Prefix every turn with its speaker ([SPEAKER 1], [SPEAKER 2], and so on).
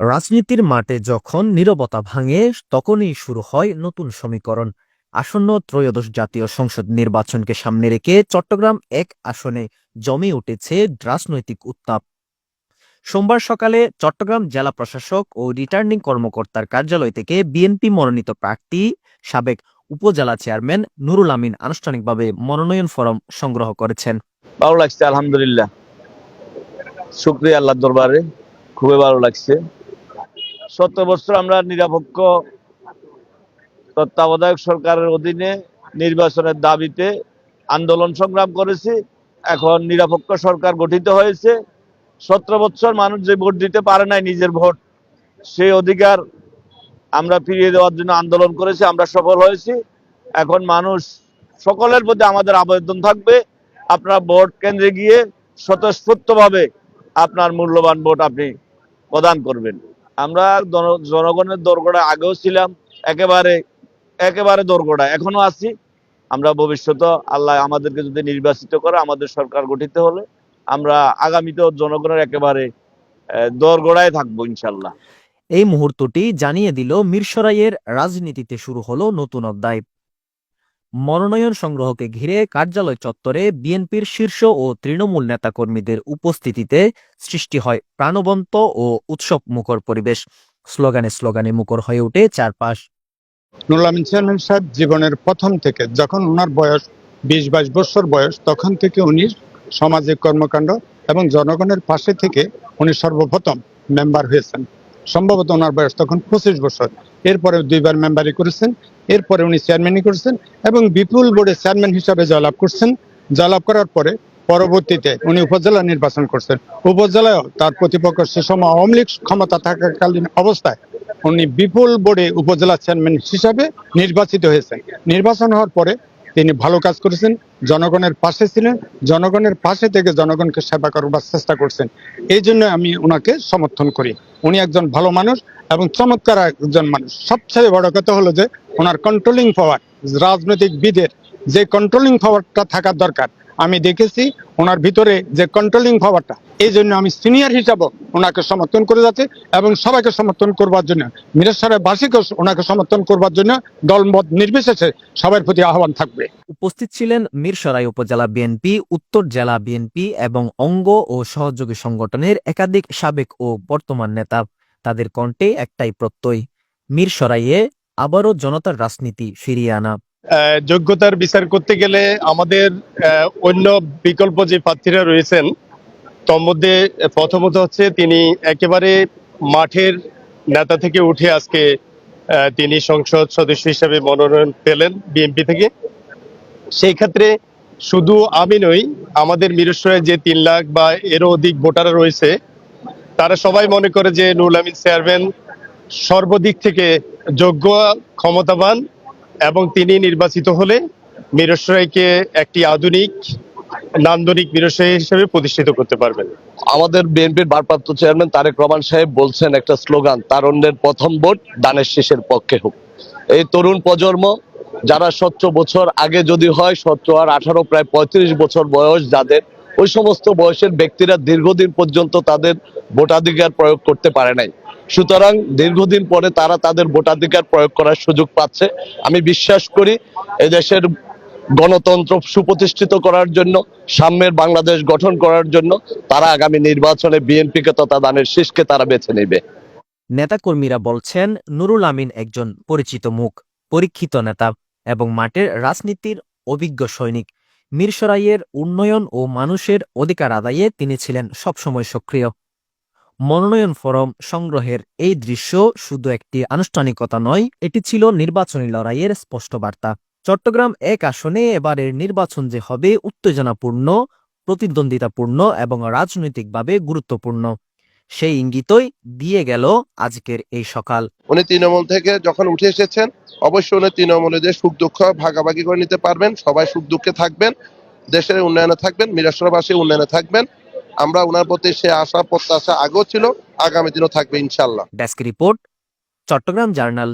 [SPEAKER 1] রাজনীতির মাঠে যখন নীরবতা ভাঙে, তখনই শুরু হয় নতুন সমীকরণ। আসন্ন ত্রয়োদশ জাতীয় সংসদ নির্বাচনকে সামনে রেখে চট্টগ্রাম এক আসনে জমে উঠেছে রাজনৈতিক উত্তাপ। সোমবার সকালে চট্টগ্রাম জেলা প্রশাসক ও রিটার্নিং কর্মকর্তার কার্যালয় থেকে বিএনপি মনোনীত প্রার্থী, সাবেক উপজেলা চেয়ারম্যান নুরুল আমিন আনুষ্ঠানিকভাবে মনোনয়ন ফরম সংগ্রহ করেছেন।
[SPEAKER 2] ভালো লাগছে, আলহামদুলিল্লাহ। শুক্রিয়া আল্লাহ দরবারে, খুবই ভালো লাগছে। সত্তর বছর আমরা নিরপেক্ষ তত্ত্বাবধায়ক সরকারের অধীনে নির্বাচনের দাবিতে আন্দোলন সংগ্রাম করেছি। এখন নিরপেক্ষ সরকার গঠিত হয়েছে। সতেরো বছর মানুষ যে ভোট দিতে পারে নাই নিজের ভোট, সেই অধিকার আমরা ফিরিয়ে দেওয়ার জন্য আন্দোলন করেছি, আমরা সফল হয়েছি। এখন মানুষ সকলের প্রতি আমাদের আবেদন থাকবে। আপনার ভোট কেন্দ্রে গিয়ে স্বতঃস্ফূর্তভাবে আপনার মূল্যবান ভোট আপনি প্রদান করবেন। আমরা জনগণের দরগোড়া আগেও ছিলাম, একেবারে একেবারে দরগোড়া। এখনও আছি। আমরা ভবিষ্যত আল্লাহ আমাদেরকে যদি নির্বাচিত করে, আমাদের সরকার গঠিত হলে আমরা আগামীতেও জনগণের একেবারে দরগোড়ায় থাকব ইনশাল্লাহ
[SPEAKER 1] এই মুহূর্তটি জানিয়ে দিল মিরসরাইয়ের রাজনীতিতে শুরু হলো নতুন অধ্যায়। মনোনয়ন সংগ্রহকে ঘিরে কার্যালয় চত্বরে বিএনপির শীর্ষ ও তৃণমূল নেতাকর্মীদের উপস্থিতিতে সৃষ্টি হয় প্রাণবন্ত ও উৎসব মুখর পরিবেশ। স্লোগানে স্লোগানে মুখর হয়ে ওঠে চারপাশ।
[SPEAKER 3] নুরুল আমিন চেয়ারম্যান সাহেব জীবনের প্রথম থেকে যখন ওনার বয়স বিশ বাইশ বছর বয়স, তখন থেকে উনি সামাজিক কর্মকাণ্ড এবং জনগণের পাশে থেকে উনি সর্বপ্রথম মেম্বার হয়েছেন। সম্ভবত ওনার বয়স তখন পঁচিশ বছর। এরপরে দুইবার মেম্বারি করেছেন, এরপরে উনি চেয়ারম্যানই করেছেন এবং বিপুল বোর্ডে চেয়ারম্যান হিসাবে জয়লাভ করছেন। জয়লাভ করার পরে পরবর্তীতে উনি উপজেলা নির্বাচন করছেন। উপজেলায় তার প্রতিপক্ষ সে সময় আওয়ামী লীগ ক্ষমতা থাকাকালীন অবস্থায় উনি বিপুল বোর্ডে উপজেলা চেয়ারম্যান হিসাবে নির্বাচিত হয়েছেন। নির্বাচন হওয়ার পরে তিনি ভালো কাজ করেছেন, জনগণের পাশে ছিলেন, জনগণের পাশে থেকে জনগণকে সেবা করবার চেষ্টা করছেন। এই জন্য আমি ওনাকে সমর্থন করি। উনি একজন ভালো মানুষ এবং চমৎকার একজন মানুষ। সবচেয়ে বড় কথা হলো যে ওনার কন্ট্রোলিং পাওয়ার রাজনৈতিক বিদের যে কন্ট্রোলিং পাওয়ারটা থাকার দরকার আমি দেখেছি ওনার ভিতরে যে কন্ট্রোলিং পাওয়ারটা এই জন্য আমি সিনিয়র হিসাবে ওনাকে সমর্থন করে যাচ্ছি এবং সবাইকে সমর্থন করবার জন্য মিরেশ্বরের বাসীকে ওনাকে সমর্থন করবার জন্য দলমত নির্বিশেষে সবার প্রতি আহ্বান থাকবে।
[SPEAKER 1] উপস্থিত ছিলেন মিরসরাই উপজেলা বিএনপি, উত্তর জেলা বিএনপি এবং অঙ্গ ও সহযোগী সংগঠনের একাধিক সাবেক ও বর্তমান নেতা। তাদের কণ্ঠে একটাই প্রত্যয়, মিরসরাইয়ে আবারও জনতার রাজনীতি ফিরিয়ে আনা।
[SPEAKER 4] যোগ্যতার বিচার করতে গেলে আমাদের অন্য বিকল্প যে প্রার্থীরা রয়েছেন, তোর মধ্যে প্রথমত হচ্ছে তিনি একেবারে মাঠের নেতা থেকে উঠে আজকে তিনি সংসদ সদস্য হিসেবে মনোনয়ন পেলেন বিএনপি থেকে। সেই ক্ষেত্রে শুধু আমি নই, আমাদের মিরসরায় যে তিন লাখ বা এরও অধিক ভোটার রয়েছে, তারা সবাই মনে করে যে নুরুল আমিন চেয়ারম্যান সর্বদিক থেকে যোগ্য, ক্ষমতাবান এবং তিনি নির্বাচিত হলে মিরসরাইকে একটি আধুনিক, নান্দনিক মিরসরাই হিসেবে প্রতিষ্ঠিত করতে পারবেন।
[SPEAKER 2] আমাদের বিএনপির ভারপ্রাপ্ত চেয়ারম্যান তারেক রহমান সাহেব বলছেন একটা স্লোগান তারুণ্যের প্রথম ভোট দানের শেষের পক্ষে হোক। এই তরুণ প্রজন্ম, যারা সতেরো বছর আগে যদি হয়, সতেরো আর আঠারো প্রায় পঁয়ত্রিশ বছর বয়স, যাদের ওই সমস্ত বয়সের ব্যক্তিরা দীর্ঘদিন পর্যন্ত তাদের ভোটাধিকার প্রয়োগ করতে পারে নাই। সুতরাং দীর্ঘদিন পরে তারা তাদের ভোটাধিকার প্রয়োগ করার সুযোগ পাচ্ছে। আমি বিশ্বাস করি এদেশের গণতন্ত্র সুপ্রতিষ্ঠিত করার জন্য, সাম্যের বাংলাদেশ গঠন করার জন্য তারা আগামী নির্বাচনে বিএনপিকে তথা দানের শীষকে তারা বেছে নেবে।
[SPEAKER 1] নেতাকর্মীরা বলছেন, নুরুল আমিন একজন পরিচিত মুখ, পরীক্ষিত নেতা এবং মাঠের রাজনীতির অভিজ্ঞ সৈনিক। মিরসরাইয়ের উন্নয়ন ও মানুষের অধিকার আদায়ে তিনি ছিলেন সবসময় সক্রিয়। মনোনয়ন ফরম সংগ্রহের এই দৃশ্য শুধু একটি আনুষ্ঠানিকতা নয়, এটি ছিল নির্বাচনী লড়াইয়ের স্পষ্ট বার্তা। চট্টগ্রাম এক আসনে এবারের নির্বাচন যে হবে উত্তেজনাপূর্ণ, প্রতিদ্বন্দ্বিতাপূর্ণ এবং রাজনৈতিকভাবে গুরুত্বপূর্ণ। সেই ইঙ্গিতই দিয়ে গেল আজকের এই সকাল।
[SPEAKER 5] উনি তৃণমূল থেকে যখন উঠে এসেছেন অবশ্যই উনি তৃণমূলীদের সুখ দুঃখ ভাগাভাগি করে নিতে পারবেন সবাই সুখ দুঃখে থাকবেন দেশের উন্নয়নে থাকবেন মিরাসরবাসী উন্নয়নে থাকবেন। আমরা ওনার প্রতি সে আশা প্রত্যাশা আগেও ছিল আগামী দিনও থাকবে ইনশাল্লাহ
[SPEAKER 1] ডেস্ক রিপোর্ট চট্টগ্রাম জার্নাল।